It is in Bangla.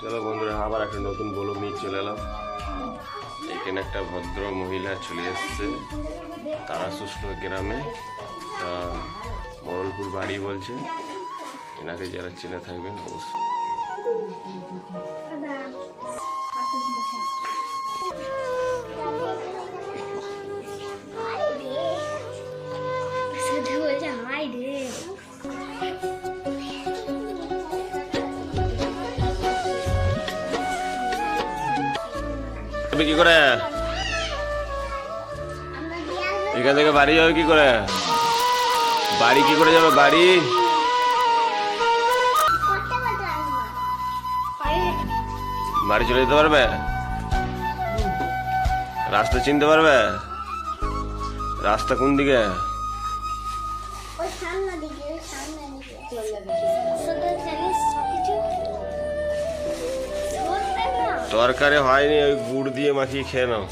চলো বন্ধুরা, আবার একটা নতুন ব্লগ নিয়ে চলে এলাম। এখানে একটা ভদ্র মহিলা চলে এসছে। তারা সুষ্ঠ গ্রামে মরলপুর বাড়ি বলছে। এনাকে যারা চেনে থাকবেন, অবশ্যই। তুমি কি করে? এখান থেকে বাড়ি যাবে কি করে? বাড়ি কি করে যাবে? বাড়ি? বাড়ি চলে যেতে পারবে? রাস্তা চিনতে পারবে? রাস্তা কোন দিকে? তরকারি হয়নি ওই গুড় দিয়ে মাখিয়ে খেয়ে নাও।